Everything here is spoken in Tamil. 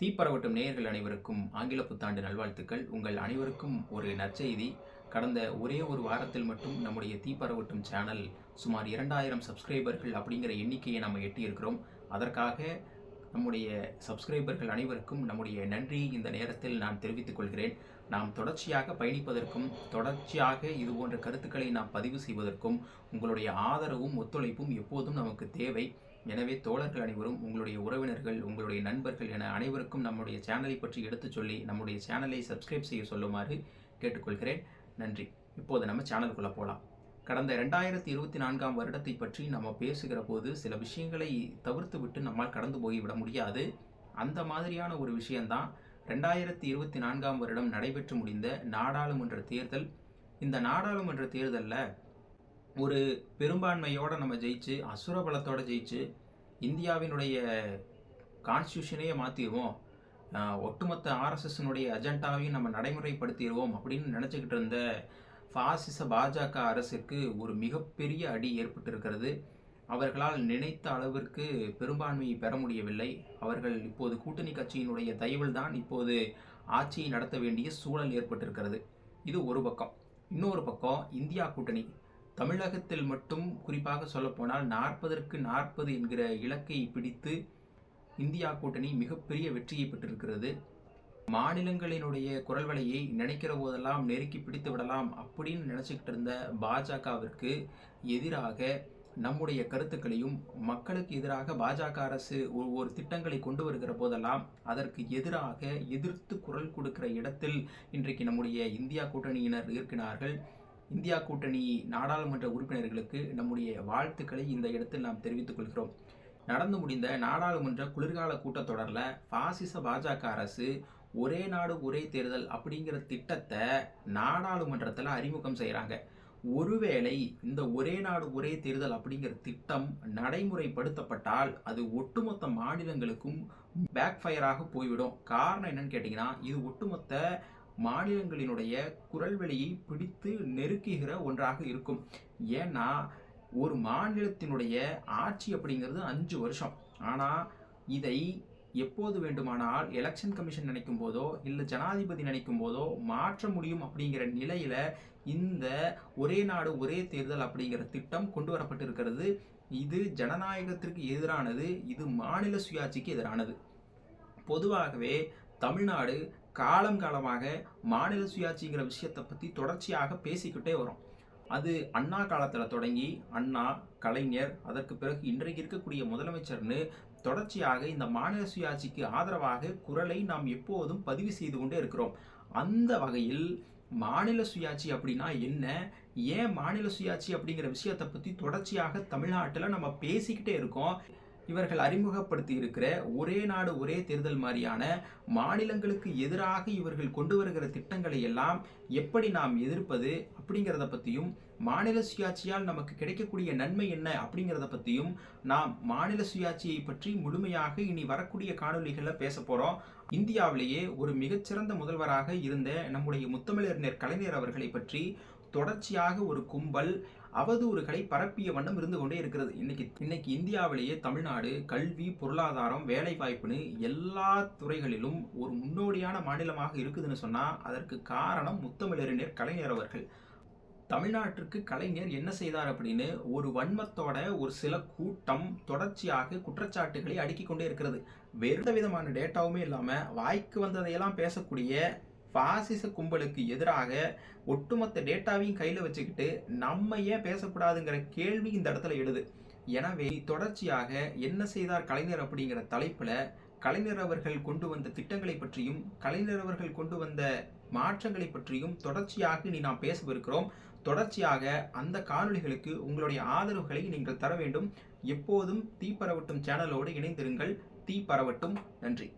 தீப்பரவட்டும் நேயர்கள் அனைவருக்கும் ஆங்கில புத்தாண்டு நல்வாழ்த்துக்கள். உங்கள் அனைவருக்கும் ஒரு நற்செய்தி. கடந்த ஒரே ஒரு வாரத்தில் மட்டும் நம்முடைய தீப்பரவட்டும் சேனல் சுமார் இரண்டாயிரம் சப்ஸ்கிரைபர்கள் அப்படிங்கிற எண்ணிக்கையை நம்ம எட்டியிருக்கிறோம். அதற்காக நம்முடைய சப்ஸ்கிரைபர்கள் அனைவருக்கும் நம்முடைய நன்றி. இந்த நேரத்தில் நான் தெரிவித்துக் கொள்கிறேன். நாம் தொடர்ச்சியாக பயணிப்பதற்கும் தொடர்ச்சியாக இது போன்ற கருத்துக்களை நாம் பதிவு செய்வதற்கும் உங்களுடைய ஆதரவும் ஒத்துழைப்பும் எப்போதும் நமக்கு தேவை. எனவே தோழர்கள் அனைவரும் உங்களுடைய உறவினர்கள் உங்களுடைய நண்பர்கள் என அனைவருக்கும் நம்முடைய சேனலை பற்றி எடுத்துச் சொல்லி நம்முடைய சேனலை சப்ஸ்கிரைப் செய்ய சொல்லுமாறு கேட்டுக்கொள்கிறேன். நன்றி. இப்போது நம்ம சேனலுக்குள்ளே போகலாம் கடந்த ரெண்டாயிரத்தி இருபத்தி நான்காம் வருடத்தை பற்றி நம்ம பேசுகிற போது சில விஷயங்களை தவிர்த்து விட்டு நம்மால் கடந்து போய்விட முடியாது. அந்த மாதிரியான ஒரு விஷயம்தான் ரெண்டாயிரத்தி இருபத்தி நான்காம் வருடம் நடைபெற்று முடிந்த நாடாளுமன்ற தேர்தல். இந்த நாடாளுமன்ற தேர்தலில் ஒரு பெரும்பான்மையோடு நம்ம ஜெயிச்சு அசுர பலத்தோடு ஜெயிச்சு இந்தியாவினுடைய கான்ஸ்டியூஷனையே மாற்றிடுவோம் ஒட்டுமொத்த ஆர்எஸ்எஸ்னுடைய அஜெண்டாவையும் நம்ம நடைமுறைப்படுத்திடுவோம் அப்படின்னு நினச்சிக்கிட்டு இருந்த பாசிச பாஜக அரசுக்கு ஒரு மிகப்பெரிய அடி ஏற்பட்டிருக்கிறது. அவர்களால் நினைத்த அளவிற்கு பெரும்பான்மையை பெற முடியவில்லை. அவர்கள் இப்போது கூட்டணி கட்சியினுடைய தயவில்தான் இப்போது ஆட்சியை நடத்த வேண்டிய சூழல் ஏற்பட்டிருக்கிறது. இது ஒரு பக்கம். இன்னொரு பக்கம் இந்தியா கூட்டணி. தமிழகத்தில் மட்டும் குறிப்பாக சொல்லப்போனால் நாற்பதற்கு நாற்பது என்கிற இலக்கை பிடித்து இந்தியா கூட்டணி மிகப்பெரிய வெற்றியை பெற்றிருக்கிறது. மாநிலங்களினுடைய குரல் வலையை நினைக்கிற போதெல்லாம் நெருக்கி பிடித்து விடலாம் அப்படின்னு நினச்சிக்கிட்டு இருந்த பாஜகவிற்கு எதிராக நம்முடைய கருத்துக்களையும் மக்களுக்கு எதிராக பாஜக அரசு ஒவ்வொரு திட்டங்களை கொண்டு வருகிற போதெல்லாம் அதற்கு எதிராக எதிர்த்து குரல் கொடுக்கிற இடத்தில் இன்றைக்கு நம்முடைய இந்தியா கூட்டணியினர் இருக்கிறார்கள். இந்தியா கூட்டணி நாடாளுமன்ற உறுப்பினர்களுக்கு நம்முடைய வாழ்த்துக்களை இந்த இடத்தில் நாம் தெரிவித்துக் கொள்கிறோம். நடந்து முடிந்த நாடாளுமன்ற குளிர்கால கூட்டத்தொடரில் பாசிச பாஜக அரசு ஒரே நாடு ஒரே தேர்தல் அப்படிங்கிற திட்டத்தை நாடாளுமன்றத்தில் அறிமுகம் செய்கிறாங்க ஒருவேளை இந்த ஒரே நாடு ஒரே தேர்தல் அப்படிங்கிற திட்டம் நடைமுறைப்படுத்தப்பட்டால் அது ஒட்டுமொத்த மாநிலங்களுக்கும் பேக் ஃபயராக போய்விடும். காரணம் என்னன்னு கேட்டிங்கன்னா இது ஒட்டுமொத்த மாநிலங்களினுடைய குரல் வெளியை பிடித்து நெருக்குகிற ஒன்றாக இருக்கும். ஏன்னா ஒரு மாநிலத்தினுடைய ஆட்சி அப்படிங்கிறது அஞ்சு வருஷம். ஆனால் இதை எப்போது வேண்டுமானால் எலெக்ஷன் கமிஷன் நினைக்கும் போதோ இல்லை ஜனாதிபதி நினைக்கும் போதோ மாற்ற முடியும் அப்படிங்கிற நிலையில இந்த ஒரே நாடு ஒரே தேர்தல் அப்படிங்கிற திட்டம் கொண்டு வரப்பட்டிருக்கிறது. இது ஜனநாயகத்திற்கு எதிரானது இது மாநில சுயாட்சிக்கு எதிரானது. பொதுவாகவே தமிழ்நாடு காலம் காலமாக மாநில சுயாட்சிங்கிற விஷயத்தை பற்றி தொடர்ச்சியாக பேசிக்கிட்டே வரும். அது அண்ணா காலத்தில் தொடங்கி அண்ணா கலைஞர் அதற்கு பிறகு இன்றைக்கு இருக்கக்கூடிய முதலமைச்சர்னு தொடர்ச்சியாக இந்த மாநில சுயாட்சிக்கு ஆதரவாக குரலை நாம் எப்போதும் பதிவு செய்து கொண்டே இருக்கிறோம். அந்த வகையில் மாநில சுயாட்சி அப்படின்னா என்ன? ஏன் மாநில சுயாட்சி அப்படிங்கிற விஷயத்தை பற்றி தொடர்ச்சியாக தமிழ்நாட்டில் நம்ம பேசிக்கிட்டே இருக்கோம். இவர்கள் அறிமுகப்படுத்தி இருக்கிற ஒரே நாடு ஒரே தேர்தல் மாதிரியான மாநிலங்களுக்கு எதிராக இவர்கள் கொண்டு வருகிற திட்டங்களை எல்லாம் எப்படி நாம் எதிர்ப்பது அப்படிங்கிறத பற்றியும் மாநில சுயாட்சியால் நமக்கு கிடைக்கக்கூடிய நன்மை என்ன அப்படிங்கிறத பற்றியும் நாம் மாநில சுயாட்சியை பற்றி முழுமையாக இனி வரக்கூடிய காணொலிகளில் பேச போகிறோம் இந்தியாவிலேயே ஒரு மிகச்சிறந்த முதல்வராக இருந்த நம்முடைய முத்தமிழறிஞர் கலைஞர் அவர்களை பற்றி தொடர்ச்சியாக ஒரு கும்பல் அவதூறுகளை பரப்பிய வண்ணம் இருந்து கொண்டே இருக்கிறது. இன்னைக்கு இன்னைக்கு இந்தியாவிலேயே தமிழ்நாடு கல்வி பொருளாதாரம் வேலை வாய்ப்புன்னு எல்லா துறைகளிலும் ஒரு முன்னோடியான மாநிலமாக இருக்குதுன்னு சொன்னால் அதற்கு காரணம் முத்தமிழறிஞர் கலைஞர் அவர்கள். தமிழ்நாட்டிற்கு கலைஞர் என்ன செய்தார் அப்படின்னு ஒரு வன்மத்தோட ஒரு சில கூட்டம் தொடர்ச்சியாக குற்றச்சாட்டுகளை அடுக்கி கொண்டே இருக்கிறது. வேறு விதமான டேட்டாவுமே இல்லாமல் வாய்க்கு வந்ததையெல்லாம் பேசக்கூடிய பாசிச கும்பலுக்கு எதிராக ஒட்டுமொத்த டேட்டாவையும் கையில் வச்சுக்கிட்டு நம்ம ஏன் பேசக்கூடாதுங்கிற கேள்வி இந்த இடத்துல எழுது. எனவே தொடர்ச்சியாக என்ன செய்தார் கலைஞர் அப்படிங்கிற தலைப்பில் கலைஞர் அவர்கள் கொண்டு வந்த திட்டங்களை பற்றியும் கலைஞர் அவர்கள் கொண்டு வந்த மாற்றங்களை பற்றியும் தொடர்ச்சியாக நீ நாம் பேசவிருக்கிறோம். தொடர்ச்சியாக அந்த காணொலிகளுக்கு உங்களுடைய ஆதரவுகளை நீங்கள் தர வேண்டும். எப்போதும் தீ பரவட்டும் சேனலோடு இணைந்திருங்கள். தீ பரவட்டும் நன்றி.